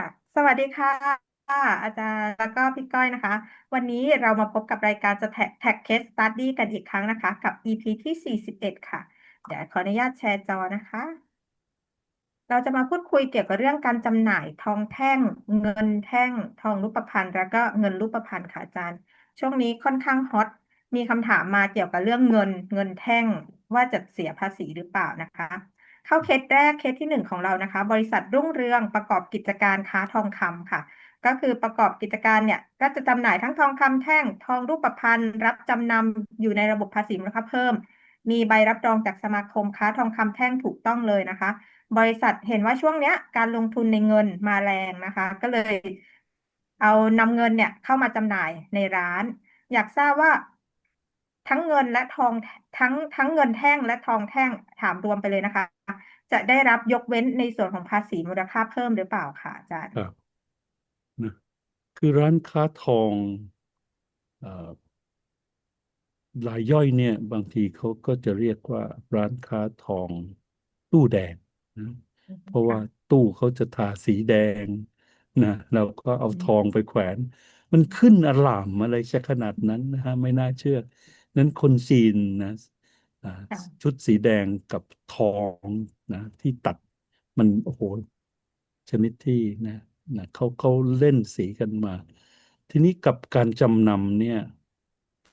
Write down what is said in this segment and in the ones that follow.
ค่ะ สวัสดีค่ะ อาจารย์แล้วก็พี่ก้อยนะคะ วันนี้เรามาพบกับรายการจะแท็กแท็กเคสตัดดี้กันอีกครั้งนะคะ กับ EP ที่ 41 ค่ะ เดี๋ยวขออนุญาตแชร์จอนะคะ เราจะมาพูดคุยเกี่ยวกับเรื่องการจำหน่ายทองแท่ง เงินแท่ง ทองรูปพรรณแล้วก็เงินรูปพรรณค่ะอาจารย์ ช่วงนี้ค่อนข้างฮอตมีคำถามมาเกี่ยวกับเรื่องเงินเงินแท่งว่าจะเสียภาษีหรือเปล่านะคะ เข้าเคสแรกเคสที่หนึ่งของเรานะคะ บริษัทรุ่งเรืองประกอบกิจการค้าทองคำค่ะ ก็คือประกอบกิจการเนี่ยก็จะจำหน่ายทั้งทองคำแท่งทองรูปพรรณรับจำนำอยู่ในระบบภาษีมูลค่าเพิ่ม มีใบรับรองจากสมาคมค้าทองคำแท่งถูกต้องเลยนะคะ บริษัทเห็นว่าช่วงเนี้ยการลงทุนในเงินมาแรงนะคะ ก็เลยเอานำเงินเนี่ยเข้ามาจำหน่ายในร้าน อยากทราบว่า ทั้งเงินและทองทั้งทั้งเงินแท่งและทองแท่งถามรวมไปเลยนะคะ จะได้รับยกเว้นในส่วนของภาษีมูลค่าเพิ่มหรือเปล่าคะอาจารย์ครับนะคือร้านค้าทองเอ่อรายย่อยเนี่ย บางทีเขาก็จะเรียกว่าร้านค้าทองตู้แดงนะเพราะว่าตู้เขาจะทาสีแดงนะเราก็เอาทองไปแขวน มันขึ้นอลามอะไรจะขนาดนั้นนะฮะไม่น่าเชื่อ นั้นคนจีนนะอ่าค่ะชุดสีแดงกับทองนะที่ตัดมันโอ้โหชนิดที่นะนะเขาเขาเล่นสีกันมา ทีนี้กับการจำนำเนี่ย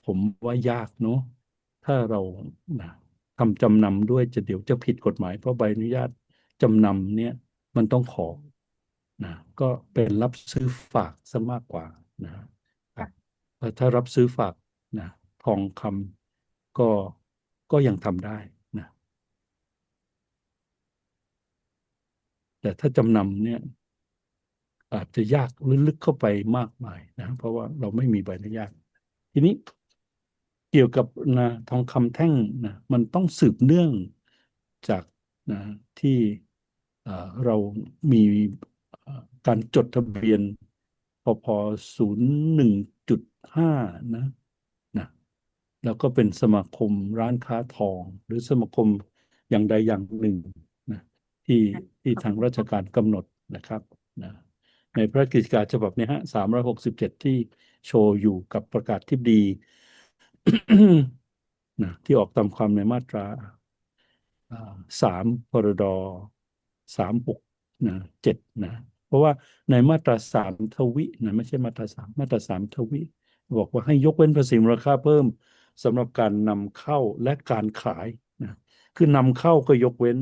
ผมว่ายากเนาะถ้าเรานะทำจำนำด้วยจะเดี๋ยวจะผิดกฎหมาย เพราะใบอนุญาตจำนำเนี่ย มันต้องขอนะก็เป็นรับซื้อฝากซะมากกว่านะครับแต่ถ้ารับซื้อฝากนะ ทองคำก็ก็ยังทำได้นะ แต่ถ้าจำนำเนี่ยอาจจะยากลึกเข้าไปมากมายนะ เพราะว่าเราไม่มีใบอนุญาตทีนี้เกี่ยวกับนะทองคำแท่งนะมันต้องสืบเนื่องจากนะที่เรามีการจดทะเบียนพพศูนย์หนึ่งจุดห้านะ แล้วก็เป็นสมาคมร้านค้าทอง หรือสมาคมอย่างใดอย่างหนึ่งนะที่ที่ทางราชการกำหนดนะครับนะในพระราชกิจการฉบับนี้ฮะสามร้อยหกสิบเจ็ดที่โชว์อยู่กับประกาศที่ดีนะที่ออกตามความในมาตราสามพรดสามหกนะเจ็ดนะเพราะว่าในมาตราสามทวินะไม่ใช่มาตราสามมาตราสามทวิ บอกว่าให้ยกเว้นภาษีมูลค่าเพิ่ม สำหรับการนำเข้าและการขายนะคือนำเข้าก็ยกเว้น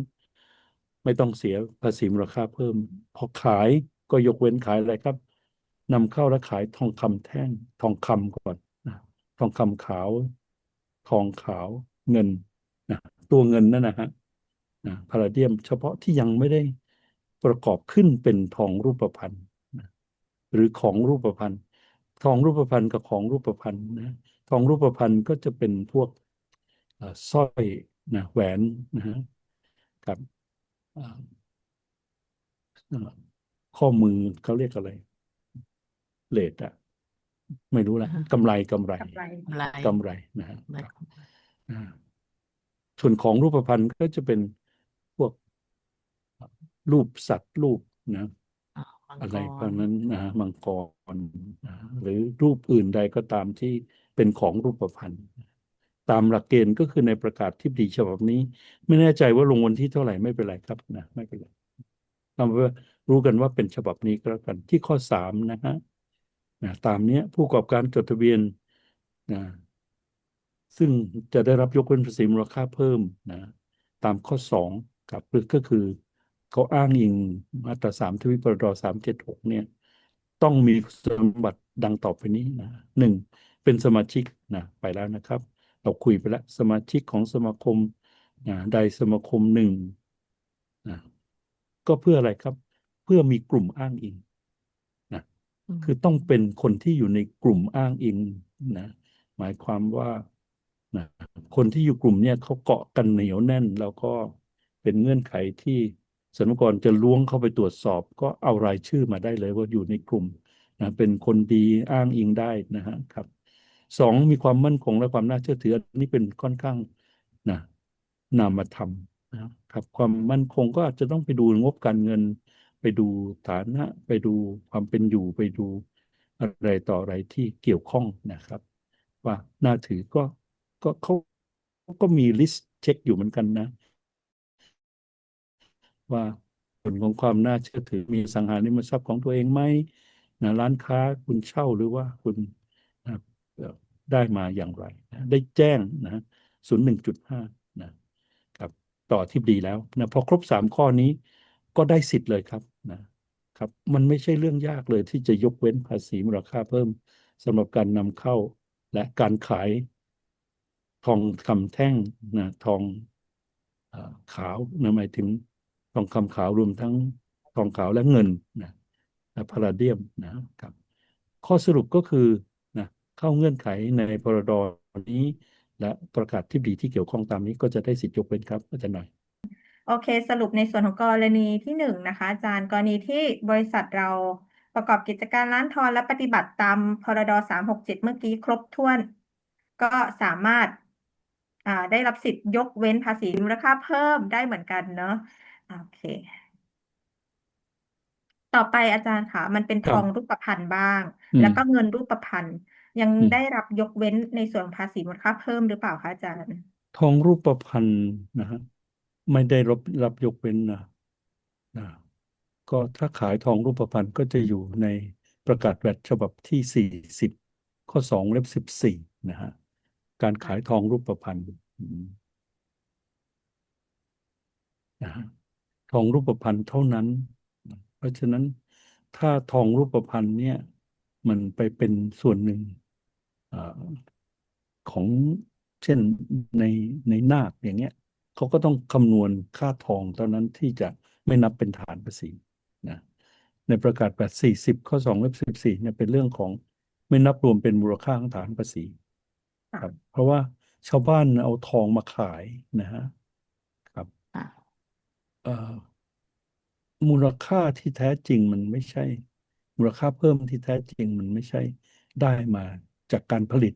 ไม่ต้องเสียภาษีมูลค่าเพิ่ม พอขายก็ยกเว้นขายอะไรครับนำเข้าและขายทองคำแท่งทองคำก่อนนะทองคำขาว ทองขาวเงินนะตัวเงินนั่นนะฮะนะพาราเดียมเฉพาะที่ยังไม่ได้ประกอบขึ้นเป็นทองรูปพรรณนะหรือของรูปพรรณทองรูปพรรณกับของรูปพรรณนะ ทองรูปพรรณก็จะเป็นพวกเอ่อสร้อยนะแหวนนะฮะกับเอ่อเอ่อข้อมือเขาเรียกอะไรเลดอะไม่รู้ละอ่าฮะกำไรกำไรกำไรอะไรกำไรนะฮะไม่ครับอ่าส่วนของรูปพรรณก็จะเป็นพวกรูปสัตว์รูปนะอ่ามังอะกไรพวกรนั้นนะมังกรนะหรือรูปอื่นใดก็ตามที่ เป็นของรูปพรรณตามหลักเกณฑ์ก็คือในประกาศที่ดีฉบับนี้ ไม่แน่ใจว่าลงวันที่เท่าไหร่ไม่เป็นไรครับนะไม่เป็นไรเอาเป็นว่ารู้กันว่าเป็นฉบับนี้ก็แล้วกันที่ข้อสามนะฮะนะตามเนี้ยผู้ประกอบการจดทะเบียนนะซึ่งจะได้รับยกเว้นภาษีมูลค่าเพิ่มนะตามข้อสองกับก็คือเขาอ้างอิงมาตราสามทวิปรดสามเจ็ดหกเนี่ย ต้องมีสมบัติดังต่อไปนี้นะหนึ่ง เป็นสมาชิกนะไปแล้วนะครับ เราคุยไปแล้วสมาชิกของสมาคมนะใดสมาคมหนึ่งนะก็เพื่ออะไรครับ เพื่อมีกลุ่มอ้างอิงนะมคือต้องเป็นคนที่อยู่ในกลุ่มอ้างอิงนะหมายความว่านะคนที่อยู่กลุ่มเนี่ยเขาเกาะกันเหนียวแน่น แล้วก็เป็นเงื่อนไขที่สรรพากรจะล้วงเข้าไปตรวจสอบ ก็เอารายชื่อมาได้เลยว่าอยู่ในกลุ่มนะเป็นคนดีอ้างอิงได้นะฮะครับ สองมีความมั่นคงและความน่าเชื่อถืออันนี้เป็นค่อนข้างนะนามธรรมนะครับ ความมั่นคงก็อาจจะต้องไปดูงบการเงิน ไปดูฐานะ ไปดูความเป็นอยู่ไปดูอะไรต่ออะไรที่เกี่ยวข้องนะครับ ว่าน่าถือก็ก็เขาก็มีลิสต์เช็คอยู่เหมือนกันนะ ว่าผลของความน่าเชื่อถือมีสังหาริมทรัพย์ของตัวเองไหมนะร้านค้าคุณเช่าหรือว่าคุณ ได้มาอย่างไรนะได้แจ้งนะศูนย์หนึ่งจุดห้านะครับต่อที่ดีแล้วนะพอครบสามข้อนี้ก็ได้สิทธิ์เลยครับนะครับ มันไม่ใช่เรื่องยากเลยที่จะยกเว้นภาษีมูลค่าเพิ่มสำหรับการนำเข้าและการขายทองคำแท่งนะทองอขาวนะหมายถึงทองคำขาวรวมทั้งทองขาวและเงินนะและพาราเดียมนะครับ ข้อสรุปก็คือ เข้าเงื่อนไขในพรดนี้ และประกาศที่ดีที่เกี่ยวข้องตามนี้ก็จะได้สิทธิยกเว้นครับอาจารย์หน่อยโอเค สรุปในส่วนของกรณีที่หนึ่งนะคะ อาจารย์กรณีที่บริษัทเราประกอบกิจการร้านทองและปฏิบัติตามพรดสามหกเจ็ดเมื่อกี้ครบถ้วน ก็สามารถอ่าได้รับสิทธิ์ยกเว้นภาษีมูลค่าเพิ่มได้เหมือนกันเนาะโอเค ต่อไปอาจารย์ค่ะ มันเป็นคทรับองรูปพรรณบ้างอืแล้วมก็เงินรูปพรรณ ยังอืม ได้รับยกเว้นในส่วนภาษีมูลค่าเพิ่มหรือเปล่าคะอาจารย์ ทองรูปพรรณนะฮะไม่ได้รับรับยกเว้นนะนะก็ถ้าขายทองรูปพรรณก็จะอยู่ในประกาศแวดฉบับที่สี่สิบข้อสองเล็บสิบสี่นะฮะการขายทองรูปพรรณอืมนะฮะทองรูปพรรณเท่านั้น เพราะฉะนั้นถ้าทองรูปพรรณเนี่ย มันไปเป็นส่วนหนึ่งเอ่อ ของเช่นในในนาคอย่างเงี้ยเขาก็ต้องคำนวณค่าทองเท่านั้นที่จะไม่นับเป็นฐานภาษีนะในประกาศแบบ40ข้อ2เล็บ14เนี่ยเป็นเรื่องของไม่นับรวมเป็นมูลค่าของฐานภาษีค่ะครับ เพราะว่าชาวบ้านเอาทองมาขายนะฮะครับค่ะเอ่อมูลค่าที่แท้จริงมันไม่ใช่ มูลค่าเพิ่มที่แท้จริงมันไม่ใช่ได้มา จากการผลิต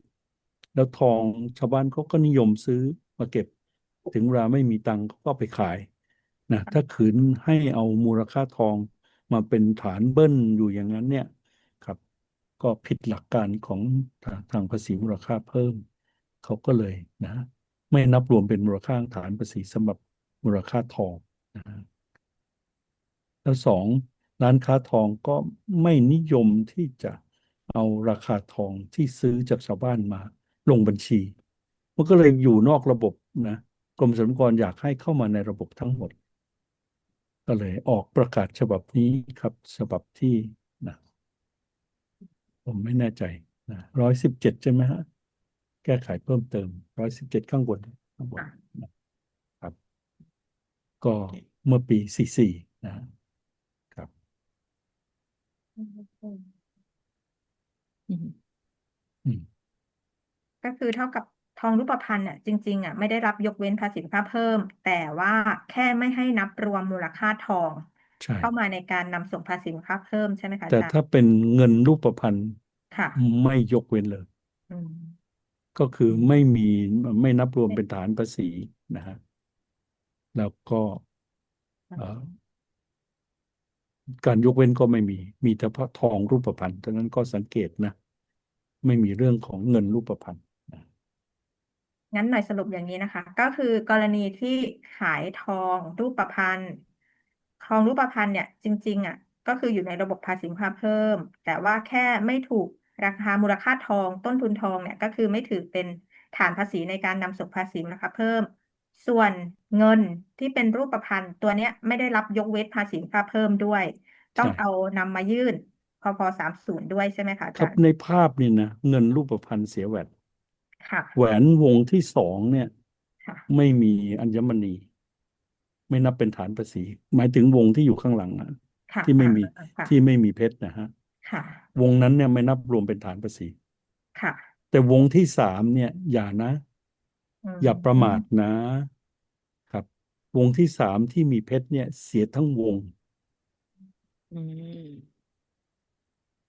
แล้วทองชาวบ้านเขาก็นิยมซื้อมาเก็บถึงเวลาไม่มีตังค์เขาก็เอาไปขายนะถ้าขืนให้เอามูลค่าทองมาเป็นฐานเบิ้ลอยู่อย่างนั้นเนี่ยครับ ก็ผิดหลักการของทางทางภาษีมูลค่าเพิ่ม เขาก็เลยนะ ไม่นับรวมเป็นมูลค่าฐานภาษีสำหรับมูลค่าทองนะฮะแล้วสองร้านค้าทองก็ไม่นิยมที่จะ เอาราคาทองที่ซื้อจากชาวบ้านมา ลงบัญชี มันก็เลยอยู่นอกระบบนะกรมสรรพากรอยากให้เข้ามาในระบบทั้งหมด ก็เลยออกประกาศฉบับนี้ครับ ฉบับที่นะผมไม่แน่ใจนะร้อยสิบเจ็ดใช่ไหมฮะ แก้ไขเพิ่มเติมร้อยสิบเจ็ดข้างบนข้างบนค่ะนะครับ ก็เมื่อปีสี่สี่นะครับอืมอืม ก็คือเท่ากับทองรูปพรรณอะจริงๆอะไม่ได้รับยกเว้นภาษีมูลค่าเพิ่ม แต่ว่าแค่ไม่ให้นับรวมมูลค่าทอง ใช่ เข้ามาในการนำส่งภาษีมูลค่าเพิ่มใช่ไหมคะแต่อาจารย์ถ้าเป็นเงินรูปพรรณค่ะ ไม่ยกเว้นเลย อืม ก็คือไม่มีไม่นับรวมเป็นฐานภาษีนะฮะแล้วก็เอ่อ การยกเว้นก็ไม่มี มีแต่พระทองรูปพรรณดังนั้นก็สังเกตนะ ไม่มีเรื่องของเงินรูปพรรณนะงั้นหน่อยสรุปอย่างนี้นะคะ ก็คือกรณีที่ขายทองรูปพรรณทองรูปพรรณเนี่ย จริง ๆ อะ ก็คืออยู่ในระบบภาษีมูลค่าเพิ่ม แต่ว่าแค่ไม่ถูกราคามูลค่าทอง ต้นทุนทองเนี่ยก็คือไม่ถือเป็นฐานภาษีในการนำส่งภาษีมูลค่าเพิ่ม ส่วนเงินที่เป็นรูปพรรณตัวเนี้ยไม่ได้รับยกเว้นภาษีมูลค่าเพิ่มด้วย ต้องใช่เอานำมายื่นพพสามศูนย์ด้วยใช่ไหมคะอาครัจาบรย์ในภาพนี่นะเงินรูปพรรณเสียแวดค่ะแหวนวงที่สองเนี่ย ค่ะ ไม่มีอัญมณี ไม่นับเป็นฐานภาษี หมายถึงวงที่อยู่ข้างหลังอะ ค่ะที่ไม่มีอ่าค่ะที่ไม่มีเพชรนะฮะ ค่ะวงนั้นเนี่ยไม่นับรวมเป็นฐานภาษี ค่ะ แต่วงที่สามเนี่ย อย่านะ อืมอย่าประมาทนะครับ วงที่สามที่มีเพชรเนี่ย เสียทั้งวงอืม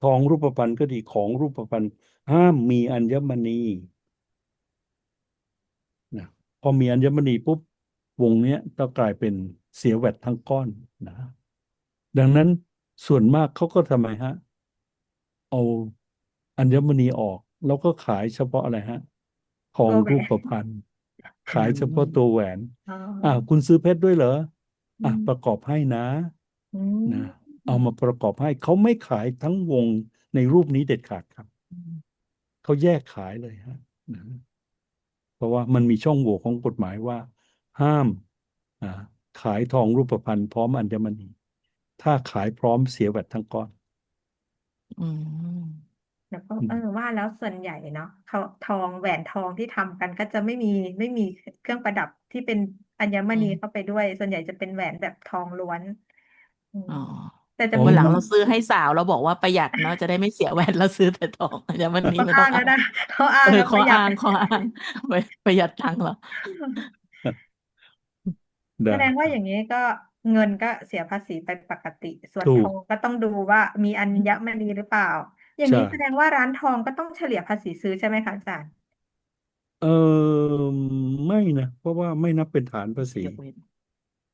ทองรูปพรรณก็ดีของรูปพรรณห้ามมีอัญมณีนะพอมีอัญมณีปุ๊บ วงเนี้ยก็กลายเป็นเสียแวดทั้งก้อนนะดังนั้นส่วนมากเขาก็ทำไมฮะ เอาอัญมณีออก แล้วก็ขายเฉพาะอะไรฮะ ทองตัวแหวรูนปพรรณขายเฉพาะตัวแหวนอ๋ออ่า คุณซื้อเพชรด้วยเหรออือะมประกอบให้นะอืนะมเอามาประกอบให้เขาไม่ขายทั้งวงในรูปนี้เด็ดขาดครับเขาแยกขายเลยฮะนะเพราะว่ามันมีช่องโหว่ของกฎหมายว่า ห้ามอ่าขายทองรูปพรรณพร้อมอัญมณี ถ้าขายพร้อมเสียแวดทั้งก้อน อืมแล้วก็อืมเออว่าแล้วส่วนใหญ่เนาะเขาทองแหวนทองที่ทำกันก็จะไม่มีไม่มีเครื่องประดับที่เป็นอัญมอืณีมเข้าไปด้วย ส่วนใหญ่จะเป็นแหวนแบบทองล้วน อืมอ๋อแต่จะอ๋อมีวันหลังบางเราซื้อให้สาวเราบอกว่าประหยัดเนาะจะได้ไม่เสียแหวนเราซื้อแต่ทองอัญมณีเขาไม่ต้ออ้างงเอาแล้วนะเขาอ้างเออแล้วข้ปอระหยัด อ้างข้ออ้างไปประหยัดตังค์เหรอ ได้ แสดงว่าคอรับย่างนี้ก็เงินก็เสียภาษีไปปกติ ส่วนถูทก องก็ต้องดูว่ามีอัญมณีหรือเปล่า อย่างใช่ นี้แสดงว่าร้านทองก็ต้องเฉลี่ยภาษีซื้อใช่ไหมคะอาจารย์เออไม่นะ เพราะว่าไม่นับเป็นฐานภาษี ยกเว้น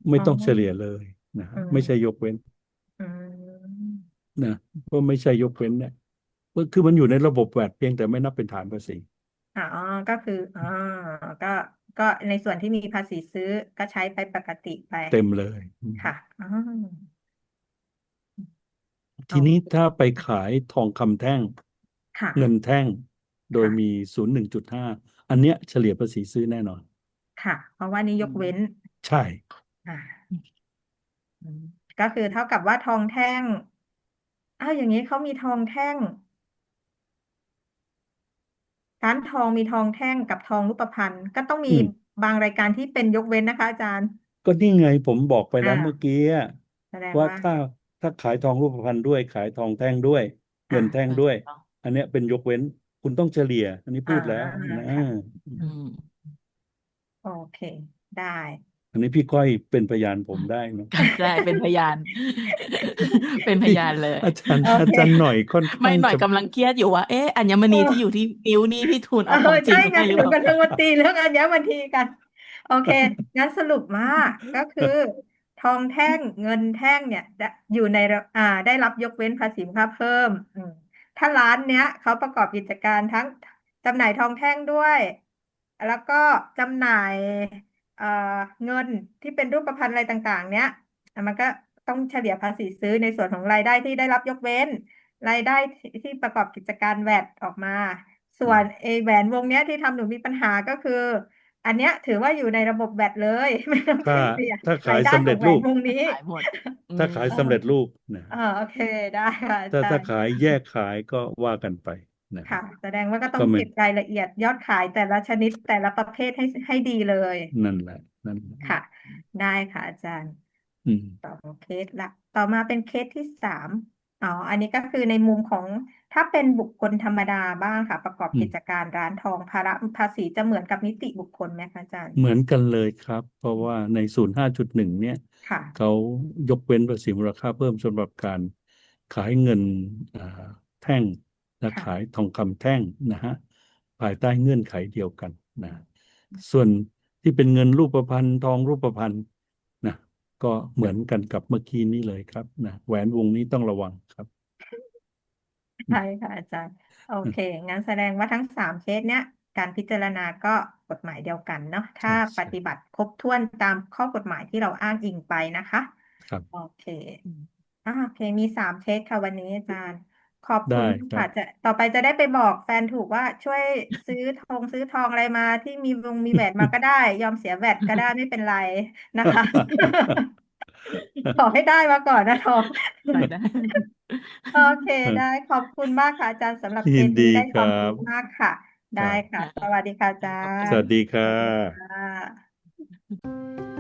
ไม่อ๋อต้องเฉลี่ยเลยนะอืฮะมไม่ใช่ยกเว้นอืมนะเพราะไม่ใช่ยกเว้นเนี่ยก็คือมันอยู่ในระบบแวดเพียงแต่ไม่นับเป็นฐานภาษี อ๋อก็คืออ๋อก็ก็ในส่วนที่มีภาษีซื้อก็ใช้ไปปกติไปเต็มเลยอืมค่ะอ๋อ ทีโอนี้เคถ้าไปขายทองคำแท่ง ค่ะ เงินแท่งโดยค่ะ มีศูนย์หนึ่งจุดห้าอันเนี้ยเฉลี่ยภาษีซื้อแน่นอน ค่ะ เพราะว่านี่ยกเว้นใช่ อ่าอืมก็คือเท่ากับว่าทองแท่งอ้าวอย่างนี้เขามีทองแท่ง ร้านทองมีทองแท่งกับทองรูปพรรณก็ต้องมีอืม บางรายการที่เป็นยกเว้นนะคะ อาจารย์ ก็นี่ไงผมบอกไปแล้อ่าวเมื่อกี้อะแสดงว่าว่าถ้า ถ้าขายทองรูปพรรณด้วย ขายทองแท่งด้วย เงิอ่านแท่งเออด้วยถูกต้องอันเนี้ยเป็นยกเว้นคุณต้องเฉลี่ย อันนี้อ่าพูดแล้วนะค่ะอืม โอเค ได้ อันนี้พี่ก้อยเป็นพยานผมได้เนอะได้เป็นพยาน เป็นพพี่ยานเลย อาจารย์โออาเคจารย์หน่อยค่อนไม่ข้างหน่อยจะกำลังเครียดอยู่ว่า เอ๊ะอัญมเอณีอที่อยู่ที่นิ้วนี่พี่ทูลเอเอาขอองจริงใช่ไงให้หรือหนูเปล่ากำลังมาตีเรื่องอัญมณีกัน โอเค งั้นสรุปมาก็คือ ทองแท่งเงินแท่งเนี่ยได้อยู่ในระอ่าได้รับยกเว้นภาษีมูลค่าเพิ่มอืมถ้าร้านเนี้ยเขาประกอบกิจการทั้งจำหน่ายทองแท่งด้วย แล้วก็จำหน่ายเอ่อเงินที่เป็นรูปพรรณอะไรต่างๆ เนี้ยอะมันก็ต้องเฉลี่ยภาษีซื้อในส่วนของรายได้ที่ได้รับยกเว้น รายได้ที่ที่ประกอบกิจการแวดออกมา ส่วนไอแหวนวงเนี้ยที่ทำหนูมีปัญหาก็คือ อันเนี้ยถือว่าอยู่ในระบบแวดเลยไม่ต้องถ้าเฉลี่ยถ้าขารายยได้สำขเร็อจงแหวรูนปวงนี้ขายหมดอืถ้ามขายเออสำเร็จรูปนะเออโอเคได้ค่ะอาถ้าจาถ้ารย์ขายแยกขายก็ว่ากันไปนะค่ะ แสดงว่าก็ต้อก็งไม่ เก็บรายละเอียดยอดขายแต่ละชนิดแต่ละประเภทให้ให้ดีเลย นั่นแหละนั่นแหละค่ะ ได้ค่ะอาจารย์ อืมสองเคสละ ต่อมาเป็นเคสที่สามอ๋อ อันนี้ก็คือในมุมของ ถ้าเป็นบุคคลธรรมดาบ้างค่ะ ประกอบอืมกิจการร้านทองภาระภาษีจะเหมือนกับนิติบุคคลไหมคะอาจารย์ เหมือนกันเลยครับ เพราะว่าในศูนย์ห้าจุดหนึ่งเนี่ยค่ะ เขายกเว้นภาษีมูลค่าเพิ่มสำหรับการขายเงินอ่าแท่งและค่ะขายทองคำแท่งนะฮะภายใต้เงื่อนไขเดียวกันนะส่วนที่เป็นเงินรูปพรรณทองรูปพรรณนะก็เหมือนกันกับเมื่อกี้นี้เลยครับนะแหวนวงนี้ต้องระวังครับ ใช่ค่ะอาจารย์ โอเค งั้นแสดงว่าทั้งสามเคสเนี้ย การพิจารณาก็กฎหมายเดียวกันเนาะ ถ้าใช่ปใช่ฏิบัติครบถ้วนตามข้อกฎหมายที่เราอ้างอิงไปนะคะ ครับ โอเคอืมอ่าโอเค มีสามเคสค่ะวันนี้อาจารย์ ขอบคุได้ณครัค่ะบ จะต่อไปจะได้ไปบอกแฟนถูกว่าช่วยซื้อทองซื้อทองอะไรมาที่มีวงมีแหวนมาก็ได้ ยอมเสียแวดก็ได้ไม่เป็นไรนะคะ ขอให้ได้มาก่อนนะทอง ได้ได้ โอเค ได้ขอบคุณมากค่ะอาจารย์สำหรับเคยินสดีนี้ได้คความรับ รู้มากค่ะคได้รับค่ะ สวัสดีค่ะอาจาขอบคุณสรวัย์สดีสค่ะวัสดีค่ะ